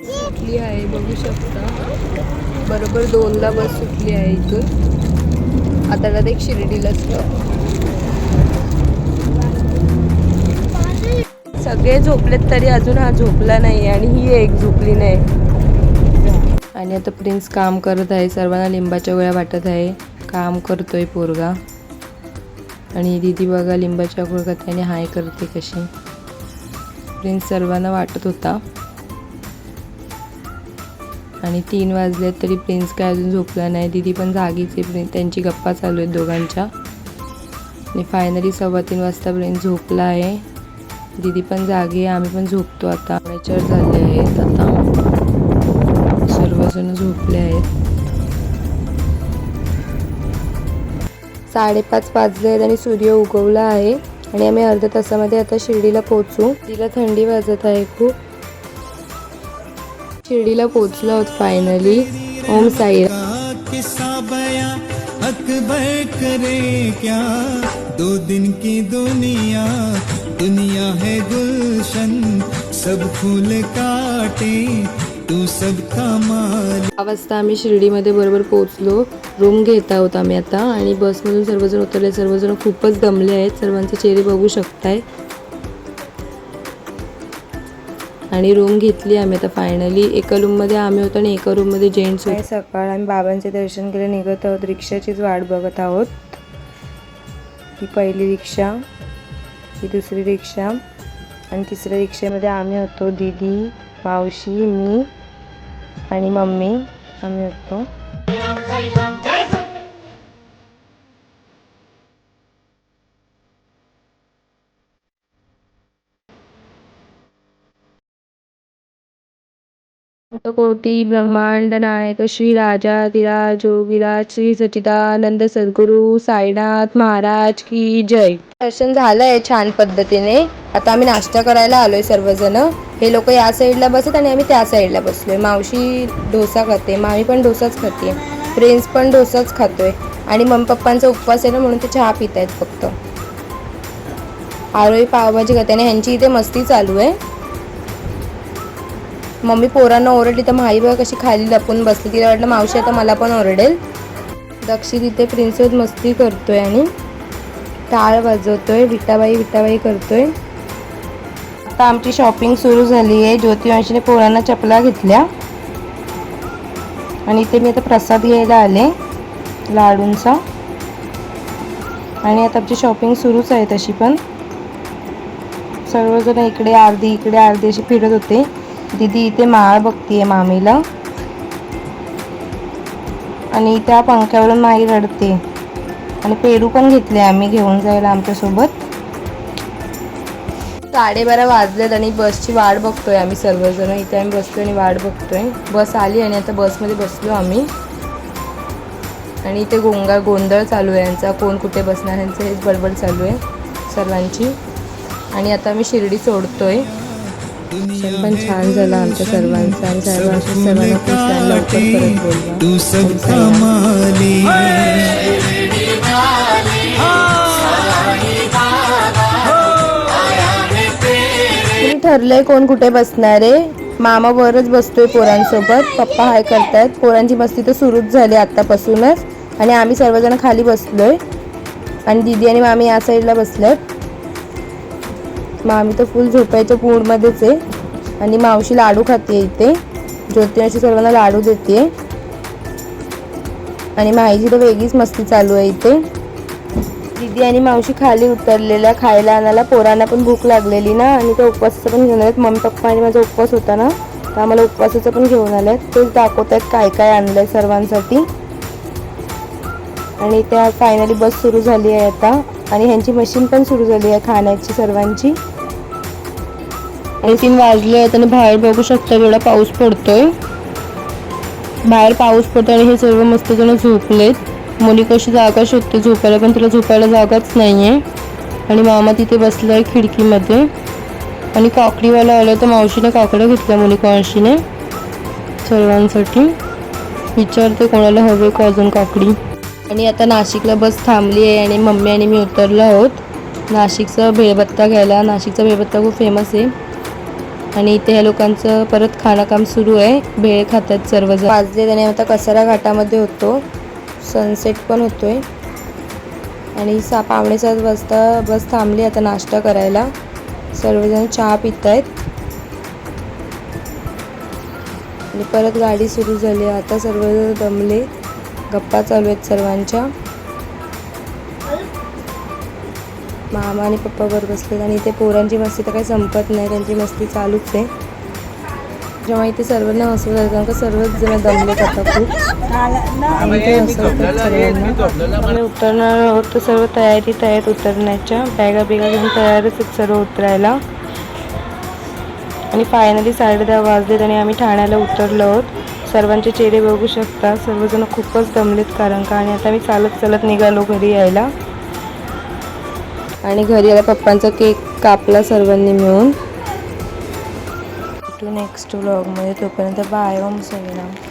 सुटली आहे बघू शकता. बरोबर दोनला बस सुटली आहे इथून. आता डायरेक्ट शिर्डीला stop. सगळे झोपलेत तरी अजून हा झोपला नाही आणि ही एक झोपली नाही. आणि आता प्रिन्स काम करत आहे सर्वांना लिंबाच्या गोळ्या वाटत आहे. काम करतोय पोरगा. आणि दीदी बघा लिंबाच्या गोळ्या त्याने हाय करते कशी. प्रिन्स सर्वांना वाटत होता. आणि तीन वाजले तरी प्रिन्स काय अजून झोपला नाही. दीदी पण जागीच आहे प्रिन्स त्यांची गप्पा चालू आहेत दोघांच्या. आणि फायनली सव्वा तीन वाजता प्रिन्स झोपला आहे. दीदी पण जागी आहे. आम्ही पण झोपतो आता. मॅचर झाले आहेत आता. सर्वजण झोपले आहेत. साडेपाच वाजले आहेत आणि सूर्य उगवला आहे. आणि आम्ही अर्ध्या तासामध्ये आता शिर्डीला पोहोचू. तिला थंडी वाजत आहे खूप. शिर्डीला पोहोचलो आहोत फायनली ओम साई किस्सा बया अकबर करे क्या दो दिन की दुनिया दुनिया है गुलशन सब फूल काटे तू सबका माल वाजता आम्ही शिर्डीमध्ये बरोबर पोहोचलो. रूम घेत आहोत आम्ही आता आणि बसमधून सर्वजण उतरले. सर्वजण खूपच दमले आहेत. सर्वांचे चेहरे बघू शकताय. आणि रूम घेतली आम्ही. आता फायनली एका रूममध्ये आम्ही होतो आणि एका रूममध्ये जेंट्स होते. सकाळ आम्ही बाबांचे दर्शन केले निघत आहोत. रिक्षाचीच वाट बघत आहोत. ही पहिली रिक्षा ही दुसरी रिक्षा आणि तिसऱ्या रिक्षेमध्ये आम्ही होतो दीदी मावशी मी आणि मम्मी. आम्ही होतो. कोटी ब्रह्मांड नायक श्री राजा धीराज जोगीराज श्री सचिदानंद सद्गुरू साईनाथ महाराज की जय. दर्शन झालंय छान पद्धतीने. आता आम्ही नाश्ता करायला आलोय सर्वजण. हे लोक या साईडला बसत आणि आम्ही त्या साईडला बसलोय. मावशी डोसा खाते मामी पण डोसाच खाते प्रिन्स पण डोसाच खातोय आणि मम्मी पप्पांचा उपवास आहे ना म्हणून ते चहा पित आहेत फक्त. आरोही पावभाजी खाते आणि ह्यांची इथे मस्ती चालू आहे. मम्मी पोरांना ओरडली तर माई बघा कशी खाली लपून बसली. तिला वाटलं मावशी आता मला पण ओरडेल. दक्षी तिथे प्रिन्ससोबत मस्ती करतोय आणि टाळ वाजवतोय विटाबाई विटाबाई करतोय. आता आमची शॉपिंग सुरू झाली आहे ज्योतिवंशीने पोरांना चपला घेतल्या. आणि इथे मी आता प्रसाद घ्यायला आले लाडूंचा. आणि आता आमची शॉपिंग सुरूच आहे तशी पण. सर्वजण इकडे अर्धी इकडे अर्धी अशी फिरत होते. दीदी इथे माळ बघतीये मामीला. आणि त्या पंख्यावरून माई रडते. आणि पेरू पण घेतले आम्ही घेऊन जायला आमच्यासोबत. साडेबारा वाजलेत आणि बसची वाट बघतोय आम्ही सर्वजण. इथे आम्ही बसलो आणि वाट बघतोय. बस आली आणि आता बसमध्ये बसलो आम्ही. आणि इथे गोंगा गोंधळ चालू आहे यांचा. कोण कुठे बसणार यांचं हेच बडबड चालू आहे सर्वांची. आणि आता आम्ही शिर्डी सोडतोय. दर्शन पण छान झालं आमच्या सर्वांचं आणि सर्वांना खूप छान लवकर परत बोलवा. तू माली. तुम्ही ठरलंय कोण कुठे बसणार आहे? मामा वरच बसतोय पोरांसोबत. पप्पा हाय करतायत. पोरांची मस्ती तर सुरूच झाली आत्तापासूनच. आणि आम्ही सर्वजण खाली बसलोय. आणि दीदी आणि मामी या साईडला बसल्यात. मग आम्ही तर फुल झोपायच्या मूडमध्येच आहे. आणि मावशी लाडू खाते इथे. ज्योती अशी सर्वांना लाडू देते. आणि माईची तर वेगळीच मस्ती चालू आहे इथे. दीदी आणि मावशी खाली उतरलेल्या खायला आणायला पोरांना पण भूक लागलेली ना. आणि त्या उपवासाचं पण घेऊन आलेत. मम्मी पप्पा आणि माझा उपवास होता ना. तर आम्हाला उपवासाचं पण घेऊन आलेत. तेच दाखवत आहेत काय काय आणलंय सर्वांसाठी. आणि त्या फायनली बस सुरू झाली आहे आता. आणि ह्यांची मशीन पण सुरू झाली आहे खाण्याची सर्वांची. आणि तीन वाजले आहेत आणि बाहेर बघू शकता एवढा पाऊस पडतोय. बाहेर पाऊस पडतो आणि हे सर्व मस्त जण झोपलेत. मुली कशी जागा शोधते झोपायला पण तिला झोपायला जागाच नाही आहे आणि मामा तिथे बसला आहे खिडकीमध्ये. आणि काकडीवाला आलं तर मावशीने काकडं घेतल्या मुली मावशीने सर्वांसाठी. विचारते कोणाला हवे का अजून काकडी? आणि आता नाशिकला बस थांबली आहे आणि मम्मी आणि मी उतरलो आहोत. नाशिकचा भेळबत्ता घ्यायला. नाशिकचा भेळबत्ता खूप फेमस आहे. आणि इथे ह्या लोकांचं परत खाणं सुरू आहे. भेळ खातात सर्वजण. वाजले त्याने आता कसारा घाटामध्ये होतो. सनसेट पण होतोय. आणि सा पावणे सात वाजता बस थांबली आता नाश्ता करायला. सर्वजण चहा पित आहेत आणि परत गाडी सुरू झाली आता सर्वजण दमले गप्पा चालू आहेत सर्वांच्या. मामा आणि पप्पा वर बसलेत आणि इथे पोरांची मस्ती तर काही संपत नाही त्यांची मस्ती चालूच आहे. जेव्हा इथे सर्वांना हसवत आहे कारण का सर्वच जण दमलेत आता खूप आणि इथे हसवतात सर्वांना. आम्ही उतरणार आहोत तर सर्व तयारीत आहेत उतरण्याच्या. बॅगा बिगा घेऊन तयारच आहेत सर्व उतरायला. आणि फायनली साडे दहा वाजलेत आणि आम्ही ठाण्याला उतरलो आहोत. सर्वांचे चेहरे बघू शकता. सर्वजण खूपच दमलेत कारण का? आणि आता मी चालत चालत निघालो घरी यायला. आणि घरी आला पप्पांचा केक कापला सर्वांनी मिळून. नेक्स्ट व्लॉगमध्ये तोपर्यंत बाय ओम सगळ्यांना